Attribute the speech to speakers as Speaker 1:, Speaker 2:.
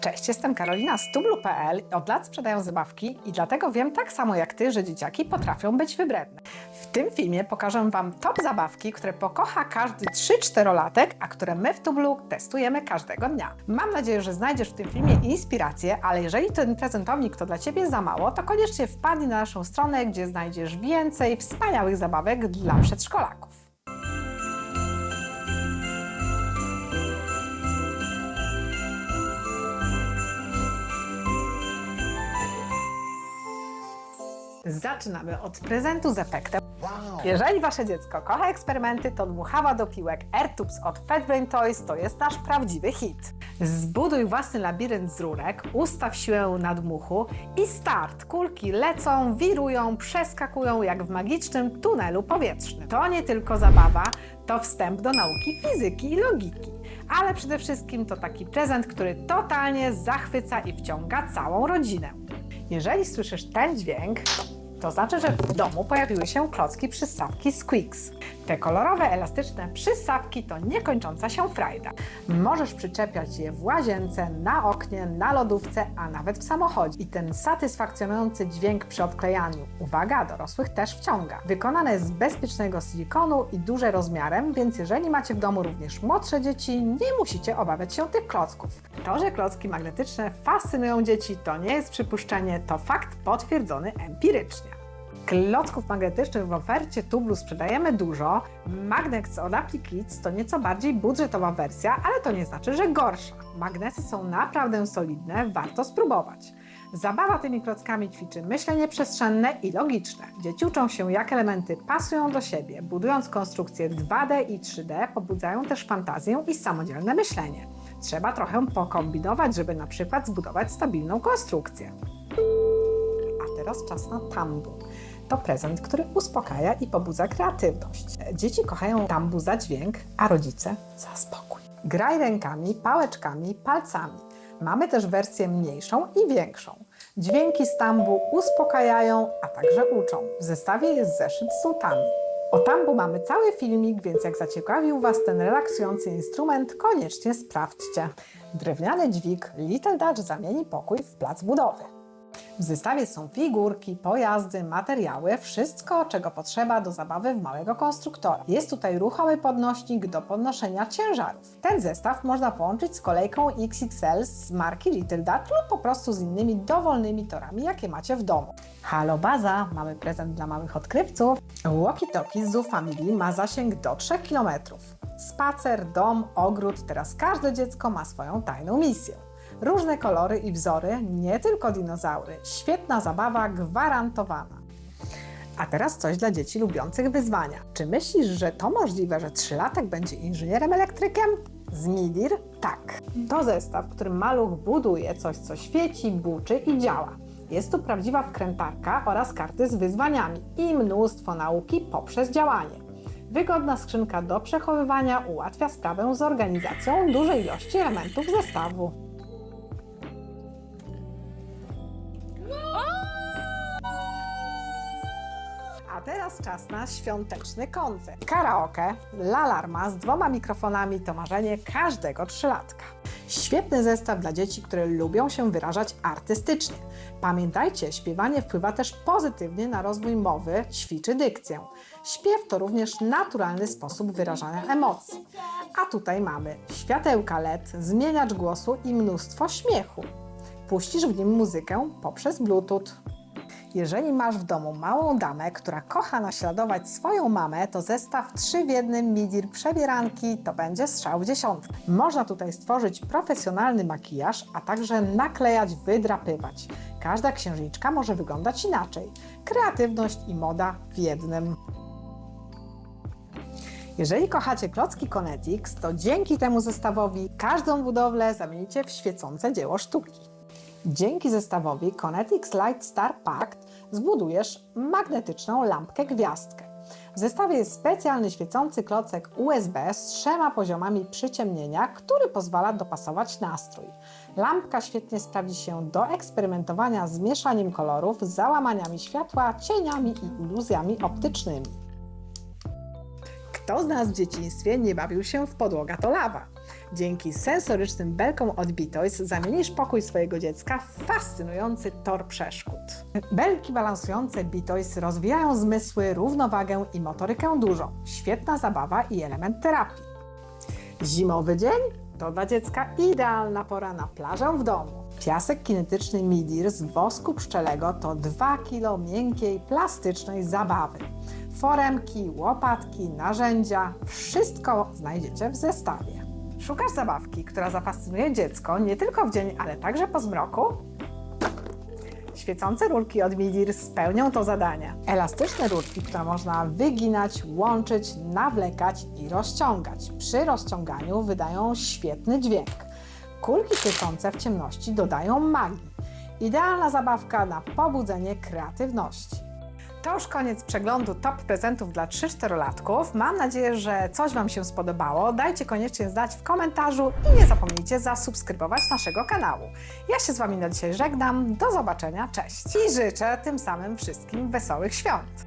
Speaker 1: Cześć, jestem Karolina z tublu.pl. Od lat sprzedają zabawki i dlatego wiem tak samo jak Ty, że dzieciaki potrafią być wybredne. W tym filmie pokażę Wam top zabawki, które pokocha każdy 3-4-latek, a które my w tublu testujemy każdego dnia. Mam nadzieję, że znajdziesz w tym filmie inspirację, ale jeżeli ten prezentownik to dla Ciebie za mało, to koniecznie wpadnij na naszą stronę, gdzie znajdziesz więcej wspaniałych zabawek dla przedszkolaków. Zaczynamy od prezentu z efektem. Jeżeli Wasze dziecko kocha eksperymenty, to dmuchawa do piłek AirTubes od FatBrain Toys to jest nasz prawdziwy hit. Zbuduj własny labirynt z rurek, ustaw siłę nadmuchu i start! Kulki lecą, wirują, przeskakują jak w magicznym tunelu powietrznym. To nie tylko zabawa, to wstęp do nauki fizyki i logiki. Ale przede wszystkim to taki prezent, który totalnie zachwyca i wciąga całą rodzinę. Jeżeli słyszysz ten dźwięk, to znaczy, że w domu pojawiły się klocki przystawki Squeaks. Te kolorowe, elastyczne przystawki to niekończąca się frajda. Możesz przyczepiać je w łazience, na oknie, na lodówce, a nawet w samochodzie. I ten satysfakcjonujący dźwięk przy odklejaniu, uwaga, dorosłych też wciąga. Wykonane jest z bezpiecznego silikonu i duże rozmiarem, więc jeżeli macie w domu również młodsze dzieci, nie musicie obawiać się tych klocków. To, że klocki magnetyczne fascynują dzieci, to nie jest przypuszczenie, to fakt potwierdzony empirycznie. Klocków magnetycznych w ofercie Tublu sprzedajemy dużo. Magnex od Kids to nieco bardziej budżetowa wersja, ale to nie znaczy, że gorsza. Magnesy są naprawdę solidne, warto spróbować. Zabawa tymi klockami ćwiczy myślenie przestrzenne i logiczne. Dzieci uczą się, jak elementy pasują do siebie. Budując konstrukcje 2D i 3D, pobudzają też fantazję i samodzielne myślenie. Trzeba trochę pokombinować, żeby na przykład zbudować stabilną konstrukcję. A teraz czas na tambu. To prezent, który uspokaja i pobudza kreatywność. Dzieci kochają tambu za dźwięk, a rodzice za spokój. Graj rękami, pałeczkami, palcami. Mamy też wersję mniejszą i większą. Dźwięki z tambu uspokajają, a także uczą. W zestawie jest zeszyt z nutami. O tambu mamy cały filmik, więc jak zaciekawił Was ten relaksujący instrument, koniecznie sprawdźcie. Drewniany dźwig Little Dutch zamieni pokój w plac budowy. W zestawie są figurki, pojazdy, materiały, wszystko, czego potrzeba do zabawy w małego konstruktora. Jest tutaj ruchomy podnośnik do podnoszenia ciężarów. Ten zestaw można połączyć z kolejką XXL z marki Little Dutch lub po prostu z innymi dowolnymi torami, jakie macie w domu. Halo Baza, mamy prezent dla małych odkrywców. Walkie-talkie Zoo Family ma zasięg do 3 km. Spacer, dom, ogród, teraz każde dziecko ma swoją tajną misję. Różne kolory i wzory, nie tylko dinozaury. Świetna zabawa gwarantowana. A teraz coś dla dzieci lubiących wyzwania. Czy myślisz, że to możliwe, że trzylatek będzie inżynierem elektrykiem? Z Midir? Tak. To zestaw, w którym maluch buduje coś, co świeci, buczy i działa. Jest tu prawdziwa wkrętarka oraz karty z wyzwaniami i mnóstwo nauki poprzez działanie. Wygodna skrzynka do przechowywania ułatwia sprawę z organizacją dużej ilości elementów zestawu. Teraz czas na świąteczny koncert. Karaoke, Lalarma z dwoma mikrofonami to marzenie każdego trzylatka. Świetny zestaw dla dzieci, które lubią się wyrażać artystycznie. Pamiętajcie, śpiewanie wpływa też pozytywnie na rozwój mowy, ćwiczy dykcję. Śpiew to również naturalny sposób wyrażania emocji. A tutaj mamy światełka LED, zmieniacz głosu i mnóstwo śmiechu. Puścisz w nim muzykę poprzez Bluetooth. Jeżeli masz w domu małą damę, która kocha naśladować swoją mamę, to zestaw 3 w jednym Midir przebieranki to będzie strzał w dziesiątkę. Można tutaj stworzyć profesjonalny makijaż, a także naklejać, wydrapywać. Każda księżniczka może wyglądać inaczej. Kreatywność i moda w jednym. Jeżeli kochacie klocki Conetix, to dzięki temu zestawowi każdą budowlę zamienicie w świecące dzieło sztuki. Dzięki zestawowi Conetix Light Star Pact zbudujesz magnetyczną lampkę gwiazdkę. W zestawie jest specjalny świecący klocek USB z trzema poziomami przyciemnienia, który pozwala dopasować nastrój. Lampka świetnie sprawdzi się do eksperymentowania z mieszaniem kolorów, załamaniami światła, cieniami i iluzjami optycznymi. Kto z nas w dzieciństwie nie bawił się w podłoga to lawa? Dzięki sensorycznym belkom od Bitoys zamienisz pokój swojego dziecka w fascynujący tor przeszkód. Belki balansujące Bitoys rozwijają zmysły, równowagę i motorykę dużą. Świetna zabawa i element terapii. Zimowy dzień to dla dziecka idealna pora na plażę w domu. Piasek kinetyczny Midir z wosku pszczelego to 2 kg miękkiej, plastycznej zabawy. Foremki, łopatki, narzędzia wszystko znajdziecie w zestawie. Szukasz zabawki, która zafascynuje dziecko nie tylko w dzień, ale także po zmroku? Świecące rurki od Midir spełnią to zadanie. Elastyczne rurki, które można wyginać, łączyć, nawlekać i rozciągać. Przy rozciąganiu wydają świetny dźwięk. Kulki świecące w ciemności dodają magii. Idealna zabawka na pobudzenie kreatywności. To już koniec przeglądu top prezentów dla 3-4-latków. Mam nadzieję, że coś Wam się spodobało. Dajcie koniecznie znać w komentarzu i nie zapomnijcie zasubskrybować naszego kanału. Ja się z Wami na dzisiaj żegnam. Do zobaczenia, cześć! I życzę tym samym wszystkim wesołych świąt.